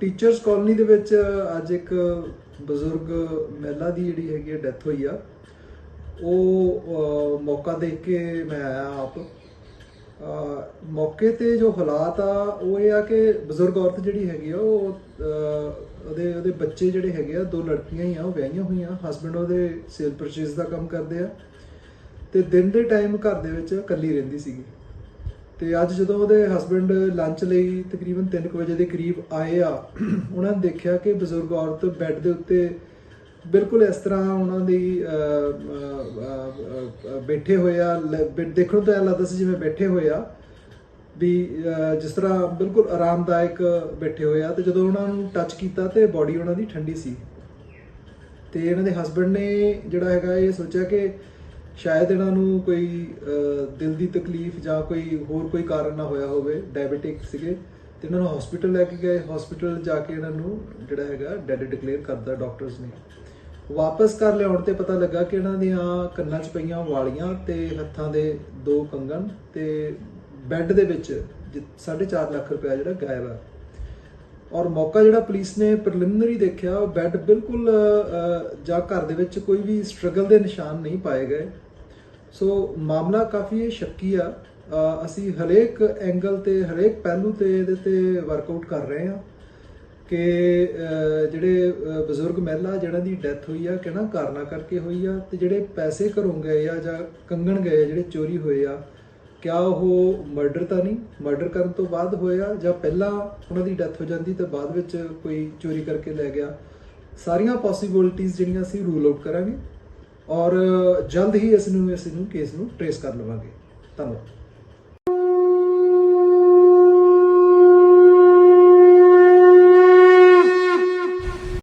Teachers colony ਦੇ ਵਿੱਚ ਅੱਜ ਇੱਕ ਬਜ਼ੁਰਗ ਮਹਿਲਾ ਦੀ ਜਿਹੜੀ ਹੈਗੀ ਡੈਥ ਹੋਈ ਆ। ਉਹ ਮੌਕਾ ਦੇਖ ਕੇ ਮੈਂ ਆਇਆ ਆਪ। ਮੌਕੇ ਤੇ ਜੋ ਹਾਲਾਤ ਆ, ਉਹ ਇਹ ਆ ਕਿ ਬਜ਼ੁਰਗ ਔਰਤ ਜਿਹੜੀ ਹੈਗੀ ਆ, ਉਹ ਉਹਦੇ ਉਹਦੇ ਬੱਚੇ ਜਿਹੜੇ ਹੈਗੇ ਆ, ਦੋ ਲੜਕੀਆਂ ਹੀ ਆ, ਉਹ ਵਿਆਹੀਆਂ ਹੋਈਆਂ। ਹਸਬੰਡ ਉਹਦੇ ਸੇਲ ਪਰਚੇਸ ਦਾ ਕੰਮ ਕਰਦੇ ਆ। ਤੇ ਦਿਨ ਦੇ ਟਾਈਮ ਘਰ ਦੇ ਵਿੱਚ ਇਕੱਲੀ ਰਹਿੰਦੀ ਸੀਗੀ। ਤੇ ਅੱਜ ਜਦੋਂ ਉਹਦੇ ਹਸਬੰਡ ਲੰਚ ਲਈ ਤਕਰੀਬਨ 3 ਵਜੇ ਦੇ ਕਰੀਬ ਆਏ ਆ, ਉਹਨਾਂ ਨੇ ਦੇਖਿਆ ਕਿ ਬਜ਼ੁਰਗ ਔਰਤ ਬੈੱਡ ਦੇ ਉੱਤੇ ਬਿਲਕੁਲ ਇਸ ਤਰ੍ਹਾਂ ਉਹਨਾਂ ਦੀ ਬੈਠੇ ਹੋਏ ਆ, ਲ- ਬੈ- ਦੇਖਣ ਤੋਂ ਐਂ ਲੱਗਦਾ ਸੀ ਜਿਵੇਂ ਬੈਠੇ ਹੋਏ ਆ, ਵੀ ਜਿਸ ਤਰ੍ਹਾਂ ਬਿਲਕੁਲ ਆਰਾਮਦਾਇਕ ਬੈਠੇ ਹੋਏ ਆ, ਤੇ ਜਦੋਂ ਉਹਨਾਂ ਨੂੰ ਟੱਚ ਕੀਤਾ ਤੇ ਬਾਡੀ ਉਹਨਾਂ ਦੀ ਠੰਡੀ ਸੀ। ਤੇ ਇਹਨਾਂ ਦੇ ਹਸਬੰਡ ਨੇ ਜਿਹੜਾ ਹੈਗਾ ਇਹ ਸੋਚਿਆ ਕਿ ਸ਼ਾਇਦ ਇਹਨਾਂ ਨੂੰ ਕੋਈ ਦਿਲ ਦੀ ਤਕਲੀਫ ਜਾਂ ਕੋਈ ਹੋਰ ਕੋਈ ਕਾਰਨ ਨਾ ਹੋਇਆ ਹੋਵੇ ਡਾਇਬੀਟਿਕ ਸੀਗੇ, ਤੇ ਇਹਨਾਂ ਨੂੰ ਹਸਪੀਟਲ ਲੈ ਕੇ ਗਏ। ਹਸਪੀਟਲ ਜਾ ਕੇ ਇਹਨਾਂ ਨੂੰ ਜਿਹੜਾ ਹੈਗਾ ਡੈਡ ਡਿਕਲੇਅਰ ਕਰਦਾ ਡਾਕਟਰਸ ਨੇ। ਵਾਪਸ ਕਰ ਲਿਆਉਣ ਤੇ ਪਤਾ ਲੱਗਾ ਕਿ ਇਹਨਾਂ ਦੀਆਂ ਕੰਨਾਂ 'ਚ ਪਈਆਂ ਵਾਲੀਆਂ ਤੇ ਹੱਥਾਂ ਦੇ ਦੋ ਕੰਗਣ ਤੇ ਬੈੱਡ ਦੇ ਵਿੱਚ 4.5 ਲੱਖ ਰੁਪਏ ਜਿਹੜਾ ਗਾਇਬ ਆ। ਔਰ ਮੌਕਾ ਜਿਹੜਾ ਪੁਲਿਸ ਨੇ ਪ੍ਰੀਲਿਮਿਨਰੀ ਦੇਖਿਆ, ਉਹ ਬੈੱਡ ਬਿਲਕੁਲ ਜਾਂ ਘਰ ਦੇ ਵਿੱਚ ਕੋਈ ਵੀ ਸਟਰਗਲ ਦੇ ਨਿਸ਼ਾਨ ਨਹੀਂ ਪਾਏ ਗਏ। ਸੋ ਮਾਮਲਾ ਕਾਫੀ ਸ਼ੱਕੀ ਆ। ਅਸੀਂ ਹਰੇਕ ਐਂਗਲ ਤੇ, ਹਰੇਕ ਪਹਿਲੂ ਤੇ ਇਹਦੇ ਤੇ ਵਰਕਆਊਟ ਕਰ ਰਹੇ ਹਾਂ ਕਿ ਜਿਹੜੇ ਬਜ਼ੁਰਗ ਮਹਿਲਾ ਜਿਹਨਾਂ ਦੀ ਡੈਥ ਹੋਈ ਆ, ਕਿਹਨਾਂ ਕਾਰਨਾ ਕਰਕੇ ਹੋਈ ਆ ਤੇ ਜਿਹੜੇ ਪੈਸੇ ਘਰੋਂ ਗਏ ਆ ਜਾਂ ਕੰਗਣ ਗਏ ਆ, ਜਿਹੜੇ ਚੋਰੀ ਹੋਏ ਆ, ਕਿਆ ਉਹ ਮਰਡਰ ਤਾਂ ਨਹੀਂ ਮਰਡਰ ਕਰਨ ਤੋਂ ਬਾਅਦ ਹੋਇਆ ਜਾਂ ਪਹਿਲਾਂ ਉਹਨਾਂ ਦੀ ਡੈਥ ਹੋ ਜਾਂਦੀ ਤੇ ਬਾਅਦ ਵਿੱਚ ਕੋਈ ਚੋਰੀ ਕਰਕੇ ਲੈ ਗਿਆ। ਸਾਰੀਆਂ ਪੋਸੀਬਿਲਿਟੀਆਂ ਜਿਹੜੀਆਂ ਅਸੀਂ ਰੂਲ ਆਊਟ ਕਰਾਂਗੇ। ਔਰ ਜਲਦ ਹੀ ਇਸ ਨੂੰ ਇਸ ਨੂੰ ਕੇਸ ਨੂੰ ਟ੍ਰੇਸ ਕਰ ਲਵਾਂਗੇ। ਧੰਨਵਾਦ।